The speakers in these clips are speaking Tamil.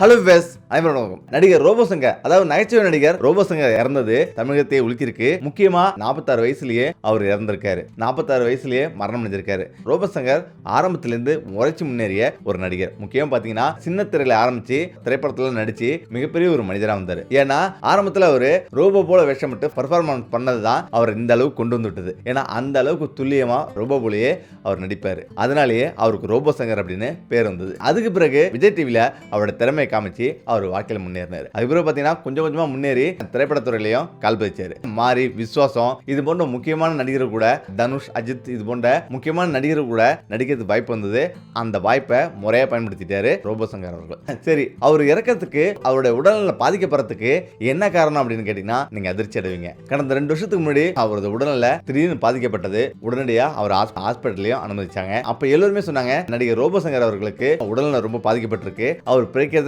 ஹலோ வேஸ் அனைவரும் வணக்கம் நடிகர் ரோபோசங்க அதாவது நகைச்சுவை நடிகர் ரோபோசங்க இறந்தது தமிழகத்தை உலுக்கிருக்கு முக்கியமா நாற்பத்தாறு வயசுலயே அவர் இறந்திருக்காரு. நாற்பத்தாறு வயசுலயே மரணம் அடைஞ்சிருக்காரு. ரோபோசங்கர் ஆரம்பத்திலிருந்து முறைச்சு முன்னேறிய ஒரு நடிகர். முக்கியம் பாத்தீங்கன்னா சின்ன திரையில ஆரம்பிச்சு திரைப்படத்துல நடிச்சு மிகப்பெரிய ஒரு மனிதரா வந்தாரு. ஏன்னா ஆரம்பத்துல அவரு ரோபோ போல வேஷமிட்டு பர்ஃபார்மன்ஸ் பண்ணதுதான் அவர் இந்த அளவுக்கு கொண்டு வந்து விட்டது ஏன்னா அந்த அளவுக்கு துல்லியமா ரோபோ போலயே அவர் நடிப்பாரு. அதனாலேயே அவருக்கு ரோபோ சங்கர் அப்படின்னு பேர் வந்தது. அதுக்கு பிறகு விஜய் டிவில அவரோட திறமை திறமையை காமிச்சு அவர் வாழ்க்கையில் முன்னேறினார். அதுக்கப்புறம் பார்த்தீங்கன்னா கொஞ்சம் கொஞ்சமாக முன்னேறி திரைப்படத்துறையிலையும் கால் பதிச்சார். மாறி விஸ்வாசம் இது போன்ற முக்கியமான நடிகர் கூட தனுஷ் அஜித் இது போன்ற முக்கியமான நடிகர் கூட நடிக்கிறதுக்கு வாய்ப்பு வந்தது. அந்த வாய்ப்பை முறையாக பயன்படுத்திட்டாரு ரோபோ சங்கர் அவர்கள். சரி அவர் இறக்கிறதுக்கு அவருடைய உடல்நல பாதிக்கப்படுறதுக்கு என்ன காரணம் அப்படின்னு கேட்டீங்கன்னா நீங்க அதிர்ச்சி அடைவீங்க. கடந்த ரெண்டு வருஷத்துக்கு முன்னாடி அவரது உடல்நல திடீர்னு பாதிக்கப்பட்டது. உடனடியாக அவர் ஹாஸ்பிட்டலையும் அனுமதிச்சாங்க. அப்ப எல்லோருமே சொன்னாங்க நடிகர் ரோபோசங்கர் அவர்களுக்கு உடல்நலம் ரொம்ப பாதிக்கப்பட்டிருக்கு. அவர்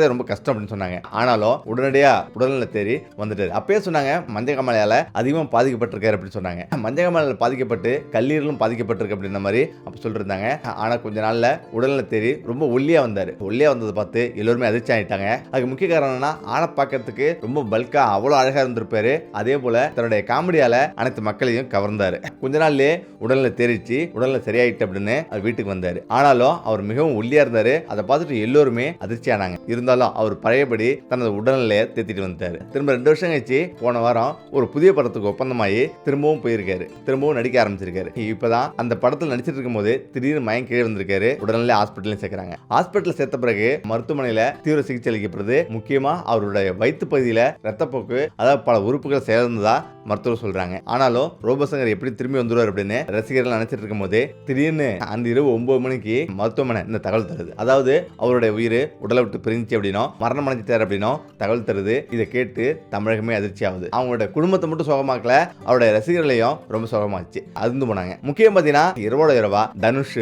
பிழைக்கிறதே ரொம்ப கஷ்டம் அப்படின்னு சொன்னாங்க. ஆனாலும் உடனடியா உடல்நல தேறி வந்துட்டாரு. அப்பயே சொன்னாங்க மஞ்சள் கமலையால அதிகமாக பாதிக்கப்பட்டிருக்காரு அப்படின்னு சொன்னாங்க. மஞ்சள் கமலையால பாதிக்கப்பட்டு கல்லீரலும் பாதிக்கப்பட்டிருக்கு அப்படின்ற மாதிரி அப்ப சொல்லிருந்தாங்க. ஆனா கொஞ்ச நாள்ல உடல்நல தேறி ரொம்ப ஒல்லியா வந்தாரு. ஒல்லியா வந்ததை பார்த்து எல்லோருமே அதிர்ச்சி ஆயிட்டாங்க. அதுக்கு முக்கிய காரணம் என்னன்னா ஆளை பார்க்கறதுக்கு ரொம்ப பல்கா அவ்வளோ அழகா இருந்திருப்பாரு. அதே போல தன்னுடைய காமெடியால அனைத்து மக்களையும் கவர்ந்தாரு. கொஞ்ச நாள்லயே உடல்ல தெரிச்சு உடல்ல சரியாயிட்டு அப்படின்னு அவர் வீட்டுக்கு வந்தாரு. ஆனாலும் அவர் மிகவும் ஒல்லியா இருந்தாரு. அதை பார்த்துட்டு எல்லோருமே அதிர்ச்சி ஆனாங்க. இருந்தாலும் அவர் பழையபடி தனது உடல்நிலையை தேத்திட்டு வந்துட்டாரு. திரும்ப ரெண்டு வருஷம் கழிச்சு போன வாரம் ஒரு புதிய படத்துக்கு ஒப்பந்தமாகி திரும்பவும் போயிருக்காரு. திரும்பவும் நடிக்க ஆரம்பிச்சிருக்காரு. இப்பதான் அந்த படத்தில் நடிச்சிட்டு இருக்கும்போது திடீர்னு மயம் கீழே வந்திருக்காரு உடல்நிலை ஹாஸ்பிட்டலையும் சேர்க்கிறாங்க. ஹாஸ்பிட்டல் சேர்த்த பிறகு மருத்துவமனையில தீவிர சிகிச்சை அளிக்கப்படுது. முக்கியமா அவருடைய வயிற்று பகுதியில ரத்தப்போக்கு அதாவது பல உறுப்புகள் சேர்ந்ததா மருத்துவர் சொல்றாங்க. ஆனாலும் ரோபசங்கர் எப்படி திரும்பி வந்துருவார் அப்படின்னு ரசிகர்கள் நினைச்சிட்டு இருக்கும் போது திடீர்னு அந்த இரவு ஒன்பது மணிக்கு மருத்துவமனை இந்த தகவல் தருது. அதாவது அவருடைய உயிர் உடலை விட்டு பிரிஞ்சு அப்படின்னோ மரணம் அடைஞ்சிட்டார் அப்படின்னும் தகவல் தருது. இதை கேட்டு தமிழகமே அதிர்ச்சி ஆகுது. அவங்களோட குடும்பத்தை மட்டும் சோகமாக்கல அவருடைய ரசிகர்களையும் ரொம்ப சோகமாச்சு. அதிர்ந்து போனாங்க. முக்கியம் பார்த்தீங்கன்னா இரவோட இரவா தனுஷ்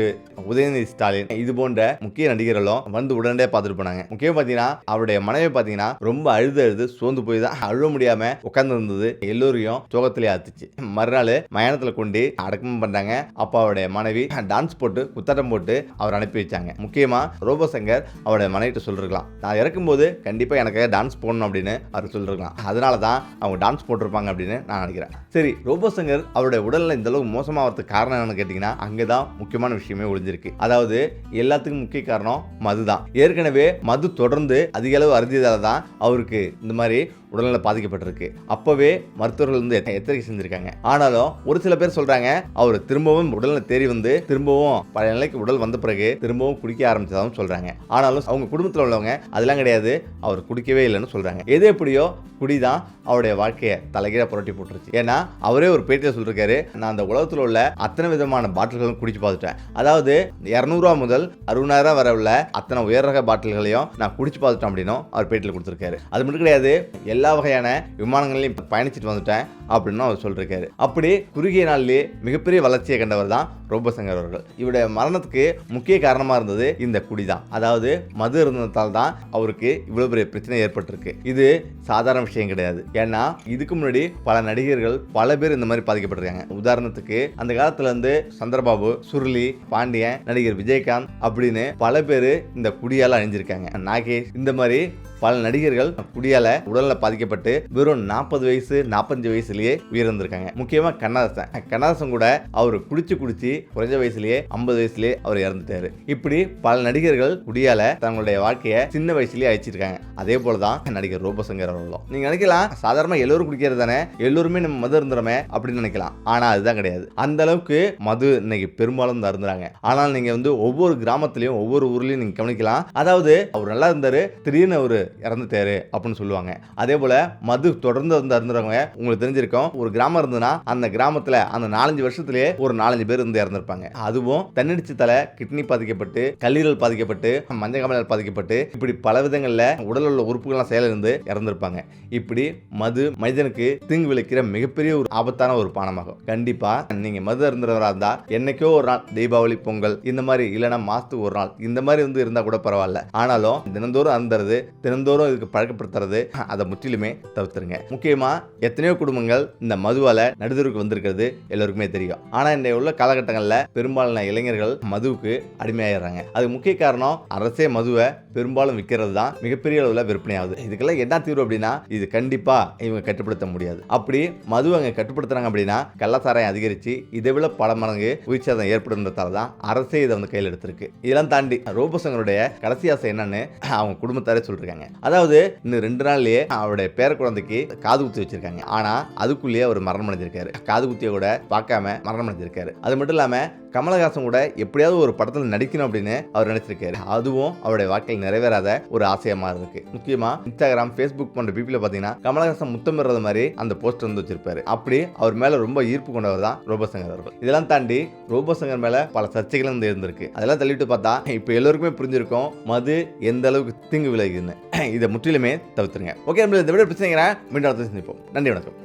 உதயநிதி ஸ்டாலின் இது போன்ற முக்கிய நடிகர்களும் வந்து உடனடியாக பார்த்துட்டு போனாங்க. முக்கியம் பார்த்தீங்கன்னா அவருடைய மனைவி பார்த்தீங்கன்னா ரொம்ப அழுது அழுது சோர்ந்து போய் தான் அழுவ முடியாம உட்கார்ந்து இருந்தது எல்லோரையும் சோகத்திலே ஆத்துச்சு. மறுநாள் மயானத்துல கொண்டு அடக்கம் பண்றாங்க. அப்போ அவருடைய மனைவி டான்ஸ் போட்டு குத்தாட்டம் போட்டு அவர் அனுப்பி வச்சாங்க. முக்கியமா ரோபோ சங்கர் அவருடைய மனைவிட்டு சொல்லிருக்கலாம். நான் இறக்கும்போது கண்டிப்பாக எனக்கு டான்ஸ் போடணும் அப்படின்னு அவர் சொல்லியிருக்கலாம் அதனால தான் அவங்க டான்ஸ் போட்டிருப்பாங்க அப்படின்னு நான் நினைக்கிறேன். சரி ரோபோ சங்கர் அவருடைய உடலில் இந்த அளவுக்கு மோசமாகிறதுக்கு காரணம் என்னன்னு கேட்டிங்கன்னா அங்கதான் முக்கியமான விஷயமே ஒழிஞ்சிருக்கு அதாவது எல்லாத்துக்கும் முக்கிய காரணம் மது தான் ஏற்கனவே மது தொடர்ந்து அதிக அளவு அருந்தியதால தான் அவருக்கு இந்த மாதிரி உடல்நல பாதிக்கப்பட்டிருக்கு. அப்பவே மருத்துவர்கள் வந்து எத்தனை எச்சரிக்கை செஞ்சுருக்காங்க. ஆனாலும் ஒரு சில பேர் சொல்கிறாங்க அவர் திரும்பவும் உடல்நல தேறி வந்து திரும்பவும் பழைய நிலைக்கு உடல் வந்த பிறகு திரும்பவும் குடிக்க ஆரம்பிச்சதாகவும் சொல்கிறாங்க ஆனாலும் அவங்க குடும்பத்தில் உள்ளவங்க அதெல்லாம் கிடையாது. அவர் குடிக்கவே இல்லைன்னு சொல்கிறாங்க எது எப்படியோ குடிதான் அவருடைய வாழ்க்கையை தலைகீழ புரட்டி போட்டுருச்சு. ஏன்னா அவரே ஒரு பேட்டியில் சொல்லியிருக்காரு நான் அந்த உலகத்தில் உள்ள அத்தனை விதமான பாட்டில்களும் குடிச்சு பார்த்துட்டேன். அதாவது இரநூறுவா முதல் அறுபதாயிரம் வர உள்ள அத்தனை உயர் ரக பாட்டில்களையும் நான் குடிச்சு பார்த்துட்டேன் அப்படின்னும் அவர் பேட்டியில் கொடுத்துருக்காரு. அது மட்டும் கிடையாது எல்லா வகையான விமானங்களையும் பயணிச்சுட்டு வந்துட்டேன். அப்படின்னு அவர் சொல்லியிருக்காரு அப்படி குறுகிய நாள்லேயே மிகப்பெரிய வளர்ச்சியை கண்டவர் தான் ரோபசங்கர் அவர்கள். இவருடைய மரணத்துக்கு முக்கிய காரணமாக இருந்தது இந்த குடி தான். அதாவது மது இருந்ததால் தான் அவருக்கு இவ்வளோ பெரிய பிரச்சனை ஏற்பட்டிருக்கு. இது சாதாரண விஷயம் கிடையாது. ஏன்னா இதுக்கு முன்னாடி பல நடிகர்கள் பல பேர் இந்த மாதிரி பாதிக்கப்பட்டிருக்காங்க. உதாரணத்துக்கு அந்த காலத்துல இருந்து சந்திரபாபு சுருளி பாண்டியன் நடிகர் விஜயகாந்த் அப்படின்னு பல பேர் இந்த குடியால் அணிஞ்சிருக்காங்க. நாகேஷ் இந்த மாதிரி பல நடிகர்கள் குடியால உடல்ல பாதிக்கப்பட்டு வெறும் நாற்பது வயசு நாற்பத்தஞ்சு வயசுலயே உயிரிழந்திருக்காங்க. முக்கியமா கண்ணதாசன். கண்ணதாசன் கூட அவர் குடிச்சு குடிச்சு குறைஞ்ச வயசுலயே ஐம்பது வயசுலயே அவர் இறந்துட்டாரு. இப்படி பல நடிகர்கள் குடியால தங்களுடைய வாழ்க்கையை சின்ன வயசுலயே அழிச்சிருக்காங்க. அதே போலதான் நடிகர் ரோபசங்கர் அவர்களும். நீங்க நினைக்கலாம் சாதாரணமா எல்லோரும் குடிக்கிறது தானே? எல்லோருமே நம்ம மது இருந்துறோமே அப்படின்னு நினைக்கலாம். ஆனா அதுதான் கிடையாது. அந்த அளவுக்கு மது இன்னைக்கு பெரும்பாலும் தான் ஆனால் நீங்க வந்து ஒவ்வொரு கிராமத்திலையும் ஒவ்வொரு ஊர்லயும் நீங்க கவனிக்கலாம். அதாவது அவர் நல்லா இருந்தாரு. திடீர்னு ஒரு இறந்துட்டாரு அப்படின்னு சொல்லுவாங்க. அதே போல மது தொடர்ந்து வந்து இருந்துறவங்க உங்களுக்கு தெரிஞ்சிருக்கும் ஒரு கிராமம் இருந்ததுன்னா அந்த கிராமத்துல அந்த நாலஞ்சு வருஷத்துலயே ஒரு நாலஞ்சு பேர் இருந்து இறந்திருப்பாங்க. அதுவும் தன்னடிச்சு தலை கிட்னி பாதிக்கப்பட்டு கல்லீரல் பாதிக்கப்பட்டு மஞ்சள் காமலால் பாதிக்கப்பட்டு இப்படி பல விதங்கள்ல உடல் உள்ள உறுப்புகள்லாம் செயலிருந்து இறந்திருப்பாங்க. இப்படி மது மனிதனுக்கு தீங்கு விளைக்கிற மிகப்பெரிய ஒரு ஆபத்தான ஒரு பானமாகும். கண்டிப்பா நீங்க மது இருந்தவரா இருந்தா என்னைக்கோ ஒரு நாள் தீபாவளி பொங்கல் இந்த மாதிரி இல்லைன்னா மாசத்துக்கு ஒரு நாள் இந்த மாதிரி வந்து இருந்தா கூட பரவாயில்ல. ஆனாலும் தினந்தோறும் அருந்துறது தினம் தினந்தோறும் இதுக்கு பழக்கப்படுத்துறது அதை முற்றிலுமே தவிர்த்துருங்க. முக்கியமா எத்தனையோ குடும்பங்கள் இந்த மதுவால நடுதருக்கு வந்திருக்கிறது எல்லோருக்குமே தெரியும். ஆனா இன்றைய உள்ள காலகட்டங்களில் பெரும்பாலான இளைஞர்கள் மதுவுக்கு அடிமையாயிடுறாங்க. அதுக்கு முக்கிய காரணம் அரசே மதுவை பெரும்பாலும் விற்கிறது தான் மிகப்பெரிய அளவில் விற்பனை ஆகுது இதுக்கெல்லாம் என்ன தீர்வு அப்படின்னா இது கண்டிப்பா இவங்க கட்டுப்படுத்த முடியாது. அப்படி மது அங்கே கட்டுப்படுத்துறாங்க அப்படின்னா கள்ளசாராயம் அதிகரிச்சு இதை விட பல மடங்கு உயிர்ச்சேதம் ஏற்படுன்றதால தான் அரசே இதை வந்து கையில் எடுத்திருக்கு. இதெல்லாம் தாண்டி ரோபோசங்களுடைய கடைசி ஆசை என்னன்னு அவங்க குடும்பத்தாரே சொல்லிருக்காங்க. அதாவது இன்னும் ரெண்டு நாள்லயே அவருடைய பேர குழந்தைக்கு காது குத்தி வச்சிருக்காங்க. ஆனா அதுக்குள்ளேயே அவர் மரணம் அடைஞ்சிருக்காரு. காது குத்திய கூட பார்க்காம மரணம் அடைஞ்சிருக்காரு. அது மட்டும் இல்லாம கமலஹாசன் கூட எப்படியாவது ஒரு படத்தில் நடிக்கணும் அப்படின்னு அவர் நினைச்சிருக்காரு. அதுவும் அவருடைய வாழ்க்கையில் நிறைவேறாத ஒரு ஆசையமா இருக்கு முக்கியமா இன்ஸ்டாகிராம் ஃபேஸ்புக் போன்ற பிபில பாத்தீங்கன்னா கமலஹாசன் முத்தமிடுறது மாதிரி அந்த போஸ்டர் வந்து வச்சிருப்பாரு. அப்படி அவர் மேல ரொம்ப ஈர்ப்பு கொண்டவர் தான் ரோபசங்கர் அவர்கள். இதெல்லாம் தாண்டி ரோபசங்கர் மேல பல சர்ச்சைகள் வந்து இருந்திருக்கு அதெல்லாம் தள்ளிட்டு பார்த்தா இப்போ எல்லோருக்குமே புரிஞ்சிருக்கும் மது எந்த அளவுக்கு தீங்கு விளையுதுன்னு இதை முற்றிலுமே தவிர்த்துருங்க. ஓகே நம்மளுக்கு இந்த விட பிரச்சனைங்கிறேன் மீண்டும் சந்திப்போம். நன்றி வணக்கம்.